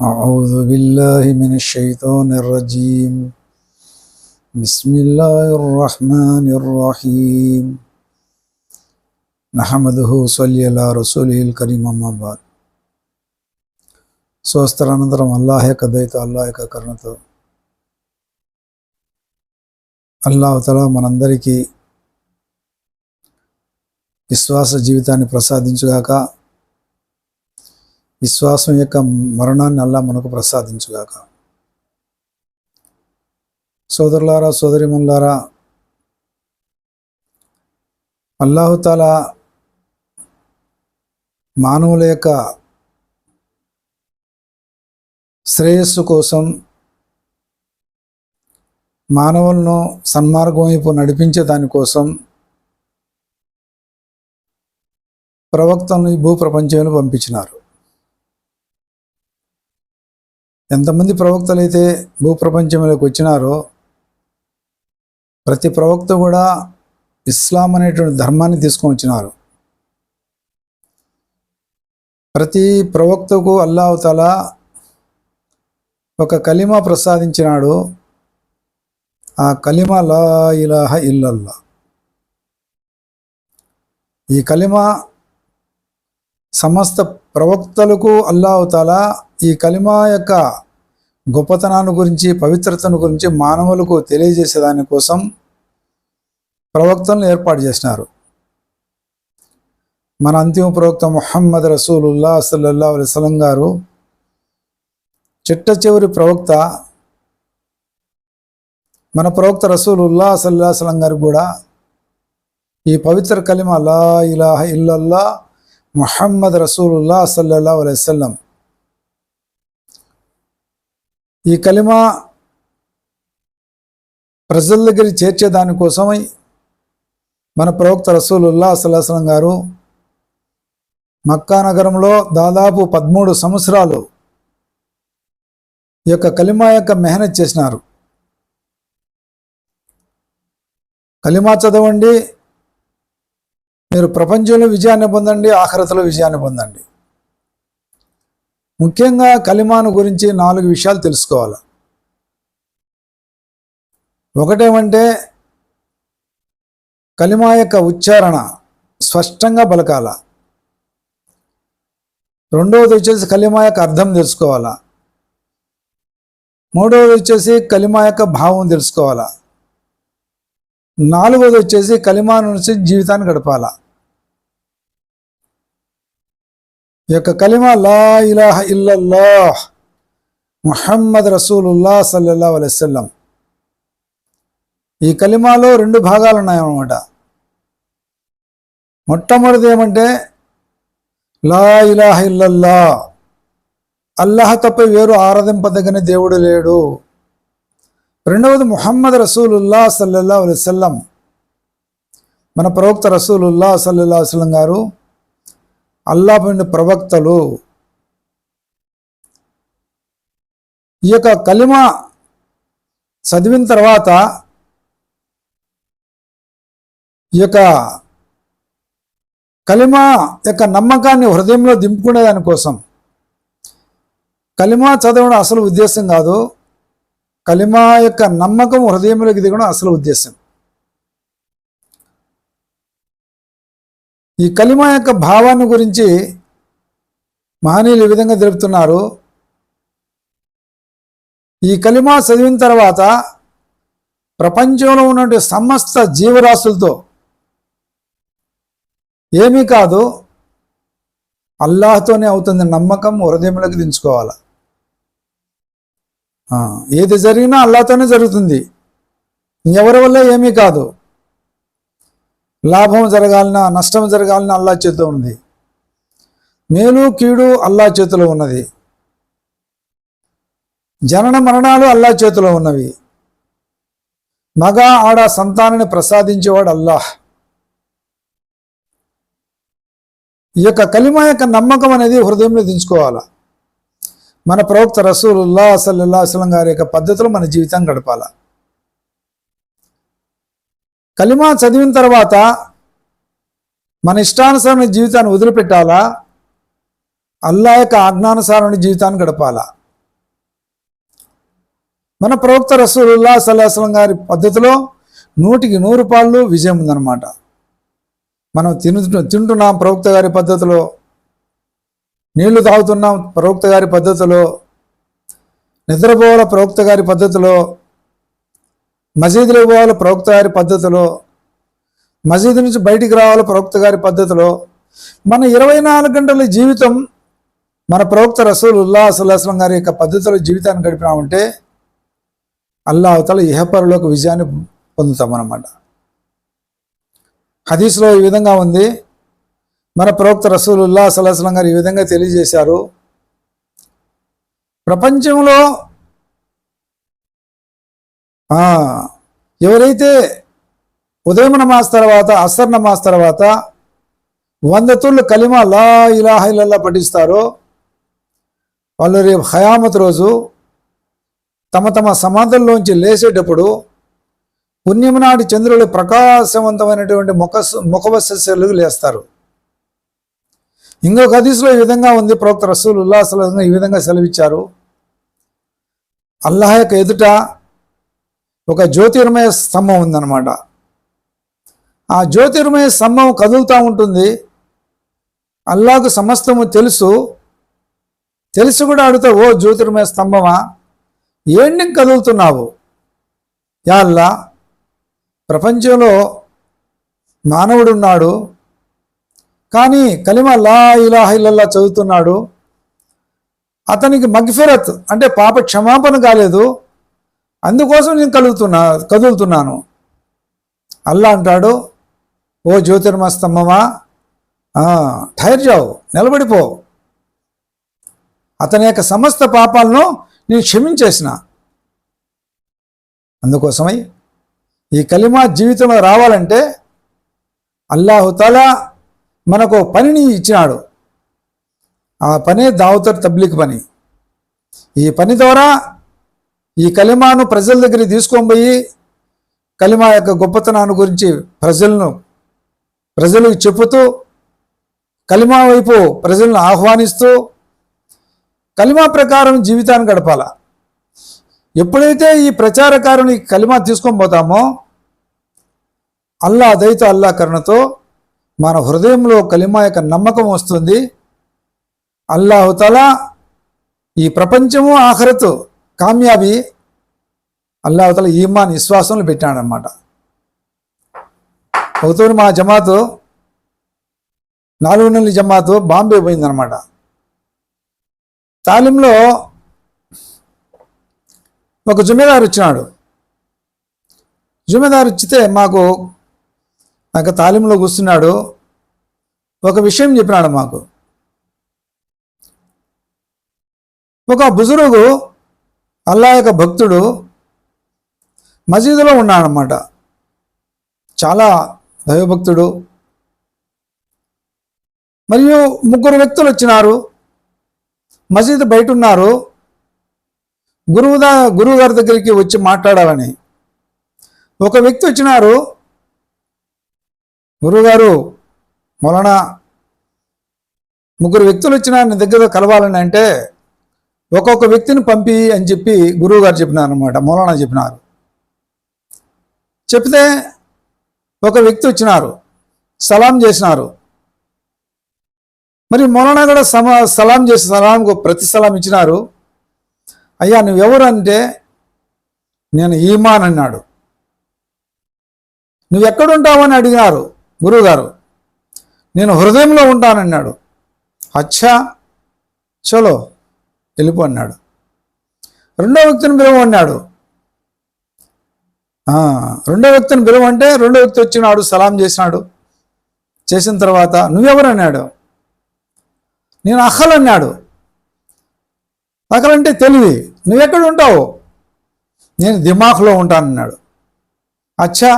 أعوذ بالله من الشيطان الرجيم بسم الله الرحمن الرحيم نحمده صلي على رسوله الكريم أما بعد స్వస్థరానంతరం అల్లాహ్ యొక్క దయతో అల్లాహ్ యొక్క కరుణతో అల్లాహ్ తల మనందరికీ విశ్వాస జీవితాన్ని ప్రసాదించుగాక విశ్వాసం యొక్క మరణాన్ని అల్లా మనకు ప్రసాదించుగాక. సోదరులారా సోదరిమల్లారా అల్లాహుతాల మానవుల యొక్క శ్రేయస్సు కోసం మానవులను సన్మార్గం వైపు నడిపించే దానికోసం ప్రవక్తలను ఈ భూప్రపంచంలో పంపించినారు. ఎంతమంది ప్రవక్తలు అయితే భూప్రపంచంలోకి వచ్చినారో ప్రతి ప్రవక్త కూడా ఇస్లాం అనేటువంటి ధర్మాన్ని తీసుకొని వచ్చినారు. ప్రతి ప్రవక్తకు అల్లాహతాల ఒక కలిమా ప్రసాదించినాడు. ఆ కలిమా లా ఇలాహ ఇల్లల్లా. ఈ కలిమా సమస్త ప్రవక్తలకు అల్లావుతాలా ఈ కలిమా యొక్క గొప్పతనాన్ని గురించి పవిత్రతను గురించి మానవులకు తెలియజేసే దానికోసం ప్రవక్తలను ఏర్పాటు చేసినారు. మన అంతిమ ప్రవక్త ముహమ్మద్ రసూలుల్లా సల్లల్లా అలైస్లం గారు చిట్ట చివరి ప్రవక్త మన ప్రవక్త రసూలుల్లా సల్లా సలం గారు కూడా ఈ పవిత్ర కలిమ లా ఇలాహ ఇల్లల్లా ముహమ్మద్ రసూలుల్లా సల్లల్లా అలైవల్లం ఈ కలిమా ప్రజల దగ్గర చేర్చే దానికోసమై మన ప్రవక్త రసూలుల్లా సల్లాహం గారు మక్కా నగరంలో దాదాపు పదమూడు సంవత్సరాలు ఈ యొక్క కలిమా యొక్క మెహనత్ చేసినారు. కలిమా చదవండి మీరు ప్రపంచంలో విజయాన్ని పొందండి ఆఖరతలో విజయాన్ని పొందండి ముఖ్యంగా కలిమాను గురించి నాలుగు విషయాలు తెలుసుకోవాలి. ఒకటేమంటే కలిమా యొక్క ఉచ్చారణ స్పష్టంగా పలకాల. రెండవది వచ్చేసి కలిమా యొక్క అర్థం తెలుసుకోవాలా. మూడవది వచ్చేసి కలిమా యొక్క భావం తెలుసుకోవాలా. నాలుగవది వచ్చేసి కలిమా నుంచి జీవితాన్ని గడపాలా. ఈ యొక్క కలిమా లా ఇలాహ ఇల్లల్లాహ్ ముహమ్మద్ రసూలుల్లా సల్లల్లా అలైస్లం ఈ కలిమాలో రెండు భాగాలు ఉన్నాయన్నమాట. మొట్టమొదటిది ఏమంటే లా ఇలాహ ఇల్లల్లా అల్లాహ్ తప్ప వేరు ఆరాధింపదగిన దేవుడు లేడు. రెండవది ముహమ్మద్ రసూలుల్లా సల్లల్లా అలైవల్లం మన ప్రవక్త రసూలుల్లా సల్లల్లా వసలం గారు అల్లా ప్రవక్తలు ఈ యొక్క కలిమ చదివిన తర్వాత ఈ యొక్క కలిమ యొక్క నమ్మకాన్ని హృదయంలో దింపుకునే దానికోసం కలిమా చదవడం అసలు ఉద్దేశం కాదు. కలిమా యొక్క నమ్మకం హృదయంలోకి దిగడం అసలు ఉద్దేశం. ఈ కలిమా యొక్క భావాన్ని గురించి మహనీయులు ఈ విధంగా తెలుపుతున్నారు. ఈ కలిమా చదివిన తర్వాత ప్రపంచంలో ఉన్నటువంటి సమస్త జీవరాశులతో ఏమీ కాదు అల్లాహతోనే అవుతుంది నమ్మకం హృదయంలోకి దించుకోవాలి. ఏది జరిగినా అల్లాతోనే జరుగుతుంది. ఎవరి వల్ల ఏమీ కాదు. లాభం జరగాలన్నా నష్టం జరగాలన్నా అల్లా చేతిలో ఉంది మేలు కీడు అల్లా చేతిలో ఉన్నది. జనన మరణాలు అల్లా చేతిలో ఉన్నవి. మగ ఆడ సంతానాన్ని ప్రసాదించేవాడు అల్లాహ్. ఈ యొక్క కలిమ యొక్క నమ్మకం అనేది హృదయంలో దించుకోవాలి? మన ప్రవక్త రసూలుల్లా సల్లల్లా అసలం గారి యొక్క పద్ధతిలో మన జీవితం గడపాలా? కలిమా చదివిన తర్వాత మన ఇష్టానుసారమైన జీవితాన్ని వదిలిపెట్టాలా? అల్లా యొక్క ఆజ్ఞానుసారమైన జీవితాన్ని గడపాలా? మన ప్రవక్త రసూలుల్లా సల్లాహం గారి పద్ధతిలో నూటికి నూరు పాళ్ళు విజయం ఉందన్నమాట. మనం తిను తింటున్నాం ప్రవక్త గారి పద్ధతిలో నీళ్ళు తాగుతున్నాం ప్రవక్త గారి పద్ధతిలో నిద్రపోవాల ప్రవక్త గారి పద్ధతిలో మసీదులో పోవాలి ప్రవక్త గారి పద్ధతిలో మసీదు నుంచి బయటికి రావాలి ప్రవక్త గారి పద్ధతిలో. మన ఇరవై నాలుగు గంటల జీవితం మన ప్రవక్త రసూల్ ఉల్లా సుల్లాహం గారి యొక్క పద్ధతిలో జీవితాన్ని గడిపినామంటే అల్లా అవతల ఇహపరలోకి విజయాన్ని పొందుతాం అన్నమాట. హదీస్లో ఈ విధంగా ఉంది. మన ప్రవక్త రసూల్ ఉల్లా సుల్లాహం గారు ఈ విధంగా తెలియజేశారు. ప్రపంచంలో ఎవరైతే ఉదయం నమాజ్ తర్వాత అసర్ నమాజ్ తర్వాత వంద తుళ్ళు కలిమా లా ఇలాహ ఇల్లల్లా పఠిస్తారో వాళ్ళు రేపు హయామత్ రోజు తమ తమ సమాధుల్లోంచి లేచేటప్పుడు పుణ్యము నాటి చంద్రులు ప్రకాశవంతమైనటువంటి ముఖ ముఖవశస్సులు లేస్తారు. ఇంకొక హదీస్లో ఈ విధంగా ఉంది. ప్రవక్త రసూల్ ఉల్లాసంగా ఈ విధంగా సెలవిచ్చారు. అల్లాహ్ యొక్క ఎదుట ఒక జ్యోతిర్మయ స్తంభం ఉందన్నమాట. ఆ జ్యోతిర్మయ స్తంభం కదులుతూ ఉంటుంది. అల్లాకు సమస్తము తెలుసు. తెలిసి కూడా అడుగుతా ఓ జ్యోతిర్మయ స్తంభమా? ఏంటి కదులుతున్నావు? యా అల్లా ప్రపంచంలో మానవుడు ఉన్నాడు కానీ కలిమ లా ఇలాహ ఇల్లల్లా చదువుతున్నాడు. అతనికి మగ్ఫిరత్ అంటే పాప క్షమాపణ కాలేదు. అందుకోసం నేను కలుగుతున్నా కదులుతున్నాను. అల్లా అంటాడు ఓ జ్యోతిర్మ స్తంభమా జావు నిలబడిపో. అతని యొక్క సమస్త పాపాలను నేను క్షమించేసిన. అందుకోసమై ఈ కలిమా జీవితంలో రావాలంటే అల్లాహుతాలా మనకు పనిని ఇచ్చినాడు. ఆ పనే దావతర్ తబ్లిక్ పని. ఈ పని ద్వారా ఈ కలిమాను ప్రజల దగ్గరికి తీసుకొని పోయి కలిమా యొక్క గొప్పతనాన్ని గురించి ప్రజలను ప్రజలకు చెప్పుతూ కలిమా వైపు ప్రజలను ఆహ్వానిస్తూ కలిమా ప్రకారం జీవితాన్ని గడపాల. ఎప్పుడైతే ఈ ప్రచారకారుని కలిమా తీసుకొని పోతామో అల్లా దయతో అల్లా కరుణతో మన హృదయంలో కలిమా యొక్క నమ్మకం వస్తుంది. అల్లాహుతలా ఈ ప్రపంచము ఆఖరతు కామ్యాబి అల్లాహుతల ఈమాన్ విశ్వాసంలో పెట్టాడనమాట ఒకతోని మా జమాత్ నాలుగు నెలల జమాత్ బాంబే పోయిందనమాట తాలింలో ఒక జుమేదారు వచ్చినాడు జుమేదారు వచ్చితే మాకు నాకు తాలింలో కూర్చున్నాడు. ఒక విషయం చెప్పినాడు మాకు. ఒక బుజురుగు అల్లా యొక్క భక్తుడు మసీదులో ఉన్నాడనమాట చాలా దైవభక్తుడు. మరియు ముగ్గురు వ్యక్తులు వచ్చినారు. మసీదు బయట ఉన్నారు గురువుదా గురువు గారి దగ్గరికి వచ్చి మాట్లాడాలని. ఒక వ్యక్తి వచ్చినారు. గురువుగారు మొలన ముగ్గురు వ్యక్తులు వచ్చిన నీ దగ్గర కలవాలని అంటే ఒక్కొక్క వ్యక్తిని పంపి అని చెప్పి గురువు గారు చెప్పినారు అనమాట మౌలానా చెప్పినారు. చెప్తే ఒక వ్యక్తి వచ్చినారు సలాం చేసినారు. మరి మౌలానా కూడా సమ సలాం చేసి సలాంకు ప్రతి సలాం ఇచ్చినారు. అయ్యా నువ్వెవరు అంటే నేను ఈమాన్ అన్నాడు. నువ్వు అని అడిగినారు గురువుగారు. నేను హృదయంలో ఉంటానన్నాడు. అచ్చా చలో. వెళ్ళిపో అన్నాడు. రెండో వ్యక్తిని పిలువన్నాడు అన్నాడు. రెండో వ్యక్తిని పిలువంటే రెండో వ్యక్తి వచ్చినాడు సలాం చేసినాడు. చేసిన తర్వాత నువ్వెవరు అన్నాడు. నేను అహల్ అన్నాడు. అహల్ అంటే తెలివి. నువ్వెక్కడ ఉంటావు? నేను దిమాఖ్లో ఉంటానన్నాడు అచ్చా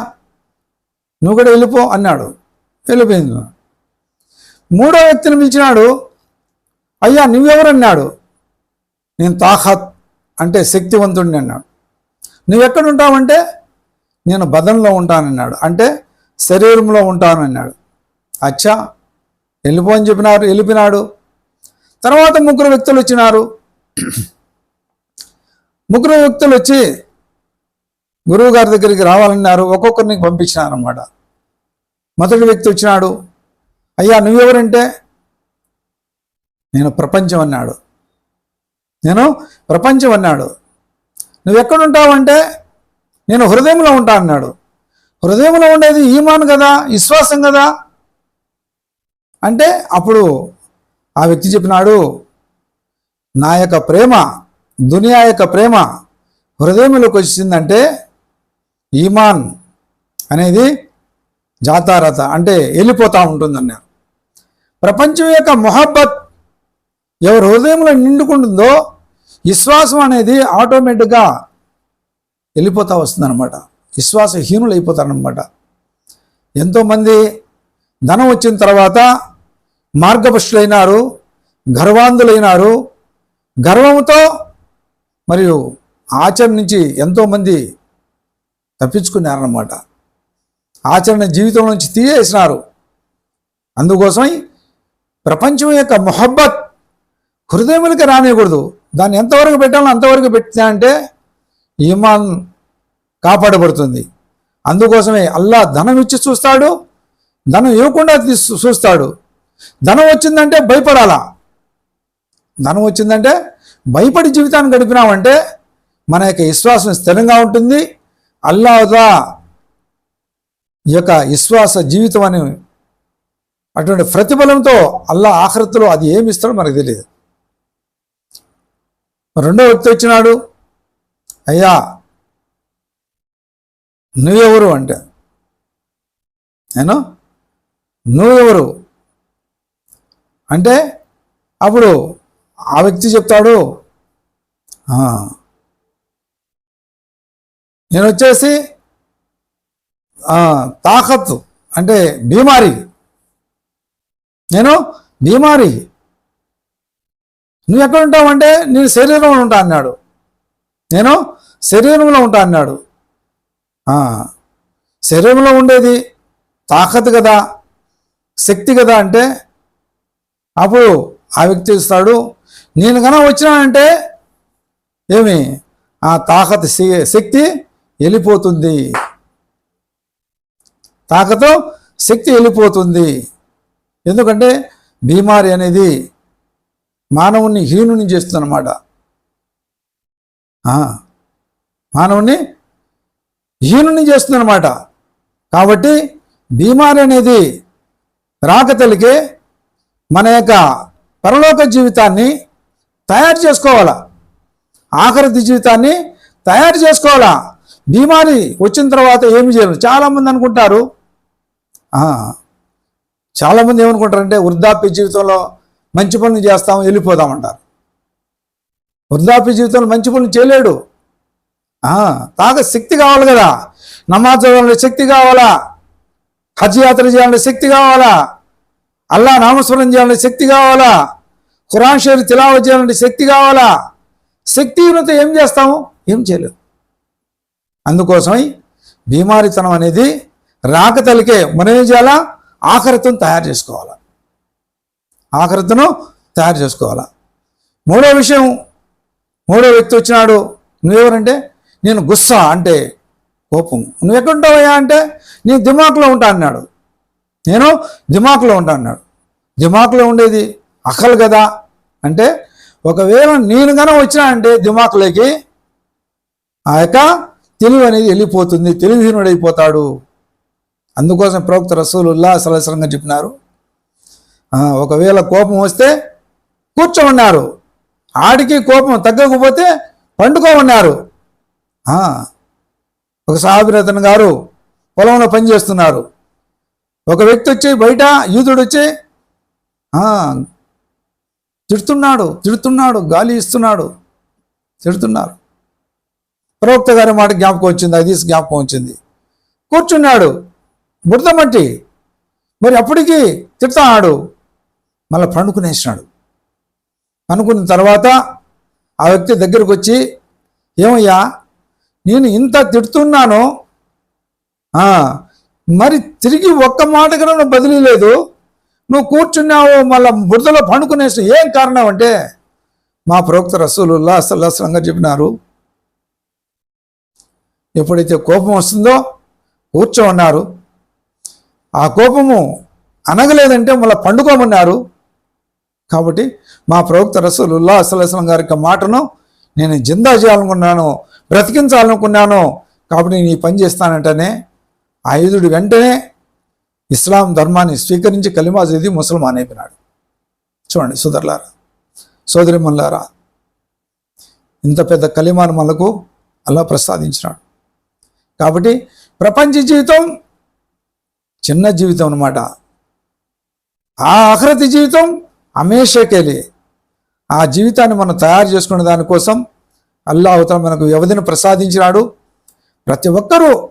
నువ్వు కూడా వెళ్ళిపో అన్నాడు. వెళ్ళిపోయింది. మూడో వ్యక్తిని పిలిచినాడు. అయ్యా నువ్వెవరన్నాడు నేను తాహత్ అంటే శక్తివంతుడిని అన్నాడు. నువ్వెక్కడ ఉంటావంటే నేను బదంలో ఉంటానన్నాడు. అంటే శరీరంలో ఉంటానన్నాడు. అచ్చా వెళ్ళిపో అని చెప్పినారు వెళ్ళిపినాడు తర్వాత ముగ్గురు వ్యక్తులు వచ్చినారు. ముగ్గురు వ్యక్తులు వచ్చి గురువు గారి దగ్గరికి రావాలన్నారు. ఒక్కొక్కరిని పంపించినారన్నమాట. మొదటి వ్యక్తి వచ్చినాడు. అయ్యా నువ్వెవరంటే? నేను ప్రపంచం అన్నాడు. నేను ప్రపంచం అన్నాడు. నువ్వు ఎక్కడుంటావంటే నేను హృదయంలో ఉంటా అన్నాడు. హృదయంలో ఉండేది ఈమాన్ కదా విశ్వాసం కదా? అంటే అప్పుడు ఆ వ్యక్తి చెప్పినాడు నా యొక్క ప్రేమ దునియా యొక్క ప్రేమ హృదయంలోకి వచ్చిందంటే ఈమాన్ అనేది జాతారత అంటే వెళ్ళిపోతూ ఉంటుందన్నారు. ప్రపంచం యొక్క మొహబ్బత్ ఎవరి హృదయంలో నిండుకుంటుందో విశ్వాసం అనేది ఆటోమేటిక్గా వెళ్ళిపోతూ వస్తుందన్నమాట. విశ్వాసహీనులు అయిపోతారనమాట ఎంతోమంది ధనం వచ్చిన తర్వాత మార్గపుష్టులైనారు గర్వాంధులైనారు గర్వంతో మరియు ఆచరణ నుంచి ఎంతోమంది తప్పించుకున్నారన్నమాట. ఆచరణ జీవితం నుంచి తీయేసినారు అందుకోసమై ప్రపంచం యొక్క మొహబ్బత్ హృదయములకి రానియకూడదు. దాన్ని ఎంతవరకు పెట్టాలో అంతవరకు పెట్టినా అంటే ఈమాన్ కాపాడబడుతుంది. అందుకోసమే అల్లా ధనం ఇచ్చి చూస్తాడు ధనం ఇవ్వకుండా చూస్తాడు. ధనం వచ్చిందంటే భయపడాలా. ధనం వచ్చిందంటే భయపడి జీవితాన్ని గడిపినామంటే మన యొక్క విశ్వాసం స్థిరంగా ఉంటుంది. అల్లాదా ఈ యొక్క విశ్వాస జీవితం అని అటువంటి ప్రతిఫలంతో అల్లా ఆఖరత్తులో అది ఏమి ఇస్తాడో మనకు తెలియదు. రెండో వ్యక్తి వచ్చినాడు. అయ్యా నువ్వెవరు అంటే? నేను నువ్వెవరు? అంటే అప్పుడు ఆ వ్యక్తి చెప్తాడు నేను వచ్చేసి తాకత్తు అంటే బీమారి నేను బీమారి నువ్వు ఎక్కడ ఉంటావు అంటే నేను శరీరంలో ఉంటా అన్నాడు. నేను శరీరంలో ఉంటా అన్నాడు. శరీరంలో ఉండేది తాకత్ కదా శక్తి కదా అంటే అప్పుడు ఆ వ్యక్తి ఇస్తాడు నేను కన్నా వచ్చినానంటే ఏమి? ఆ తాకత్ శక్తి వెళ్ళిపోతుంది. తాకతో శక్తి వెళ్ళిపోతుంది. ఎందుకంటే బీమారి అనేది మానవుని హీనుని చేస్తుందన్నమాట. మానవుని హీనుని చేస్తుందన్నమాట. కాబట్టి బీమారి అనేది రాకతలికే మన యొక్క పరలోక జీవితాన్ని తయారు చేసుకోవాలా? ఆఖరి జీవితాన్ని తయారు చేసుకోవాలా? బీమారి వచ్చిన తర్వాత ఏమి చేయరు? చాలామంది అనుకుంటారు. చాలామంది ఏమనుకుంటారంటే వృద్ధాప్య జీవితంలో మంచి పనులు చేస్తాం వెళ్ళిపోదామంటారు. వృద్ధాప్య జీవితంలో మంచి పనులు చేయలేడు. తాగ శక్తి కావాలి కదా. నమాజ్ చదవాలంటే శక్తి కావాలా? హజ్ యాత్ర చేయాలంటే శక్తి కావాలా? అల్లా నామస్మరణ చేయాలంటే శక్తి కావాలా? ఖురాన్ షరీఫ్ తిలావ చేయాలంటే శక్తి కావాలా? శక్తి ఏం చేస్తాము? ఏం చేయలేదు అందుకోసమై బీమారితనం అనేది రాకతలికే మనం ఏం చేయాలా? ఆఖరితం తయారు చేసుకోవాలా. ఆకృతను తయారు చేసుకోవాలా? మూడో విషయం మూడో వ్యక్తి వచ్చినాడు నువ్వెవరంటే నేను గుస్సా అంటే కోపం. నువ్వు ఎక్కడుంటావయ్యా అంటే నేను దిమాకులో ఉంటా అన్నాడు. నేను దిమాకులో ఉంటా అన్నాడు. దిమాకులో ఉండేది అక్కలు కదా అంటే ఒకవేళ నేను కనుక వచ్చినా అంటే దిమాకులోకి ఆ యొక్క తెలివి అనేది వెళ్ళిపోతుంది తెలివిహీనుడైపోతాడు అందుకోసం ప్రవక్త రసూలుల్లా సలసరంగా చెప్పినారు ఒకవేళ కోపం వస్తే కూర్చోమన్నారు. ఆడికి కోపం తగ్గకపోతే పండుకోమన్నారు. ఒక సాహాబిరతన్ గారు పొలంలో పనిచేస్తున్నారు ఒక వ్యక్తి వచ్చి బయట యూదుడు వచ్చి తిడుతున్నాడు తిడుతున్నాడు గాలి ఇస్తున్నాడు తిడుతున్నారు. ప్రవక్త గారి మాట జ్ఞాపకం వచ్చింది అది జ్ఞాపకం వచ్చింది. కూర్చున్నాడు బురద మట్టి మరి అప్పటికి తిడతాడు. మళ్ళీ పండుకునేసినాడు. అనుకున్న తర్వాత ఆ వ్యక్తి దగ్గరకు వచ్చి ఏమయ్యా నేను ఇంత తిడుతున్నాను? మరి తిరిగి ఒక్క మాట కూడా నువ్వు బదిలీ లేదు నువ్వు కూర్చున్నావు మళ్ళీ బురదలో పండుకునేసి ఏం కారణం అంటే? మా ప్రవక్త రసూలుల్లా సల్లాహంగా చెప్పినారు ఎప్పుడైతే కోపం వస్తుందో కూర్చోమన్నారు ఆ కోపము అనగలేదంటే మళ్ళీ పండుకోమన్నారు. కాబట్టి మా ప్రవక్త రసూలుల్లా అసలు గారి యొక్క మాటను నేను జిందా చేయాలనుకున్నాను బ్రతికించాలనుకున్నాను కాబట్టి నేను ఈ పని చేస్తానంటేనే ఆయుధుడు వెంటనే ఇస్లాం ధర్మాన్ని స్వీకరించి కలిమా చదివి ముసల్మాన్ అయిపోయినాడు. చూడండి సోదరులారా సోదరిమల్లారా ఇంత పెద్ద కలిమాను మనకు అలా ప్రసాదించినాడు. కాబట్టి ప్రపంచ జీవితం చిన్న జీవితం అన్నమాట. ఆ ఆఖరతి జీవితం హమేషకేలి ఆ జీవితాన్ని మనం తయారు చేసుకునే దానికోసం అల్లా అవతల మనకు వ్యవధిని ప్రసాదించినాడు. ప్రతి ఒక్కరూ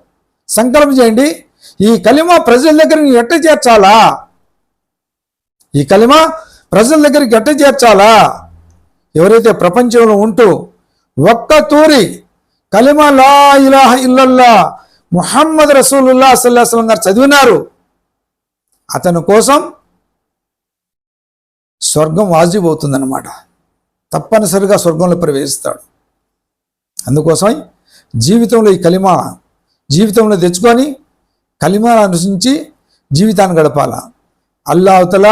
సంకల్పం చేయండి. ఈ కలిమ ప్రజల దగ్గరికి ఎట్ట చేర్చాలా? ఈ కలిమ ప్రజల దగ్గరికి ఎట్ట చేర్చాలా? ఎవరైతే ప్రపంచంలో ఉంటూ ఒక్క తూరి కలిమ లా ఇలాహ ఇల్లల్లా ముహమ్మద్ రసూలుల్లా సల్లాహం గారు చదివినారు. అతని కోసం స్వర్గం వాజిబ్ అవుతుందన్నమాట తప్పనిసరిగా స్వర్గంలో ప్రవేశిస్తాడు. అందుకోసం జీవితంలో ఈ కలిమ జీవితంలో తెచ్చుకొని కలిమాను అనుసరించి జీవితాన్ని గడపాల. అల్లా అవతల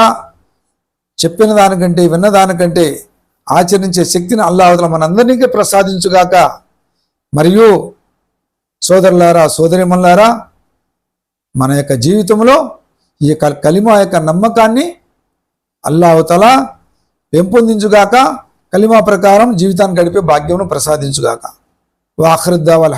చెప్పిన దానికంటే విన్న దానికంటే ఆచరించే శక్తిని అల్లా అవతల మనందరికీ ప్రసాదించుగాక. మరియు సోదరులారా సోదరిమల్లారా మన యొక్క జీవితంలో ఈ యొక్క కలిమ యొక్క నమ్మకాన్ని అల్లా అవతల పెంపొందించుగాక కలిమా ప్రకారం జీవితాన్ని గడిపే భాగ్యమును ప్రసాదించుగాక. వాఖరుద్దావల్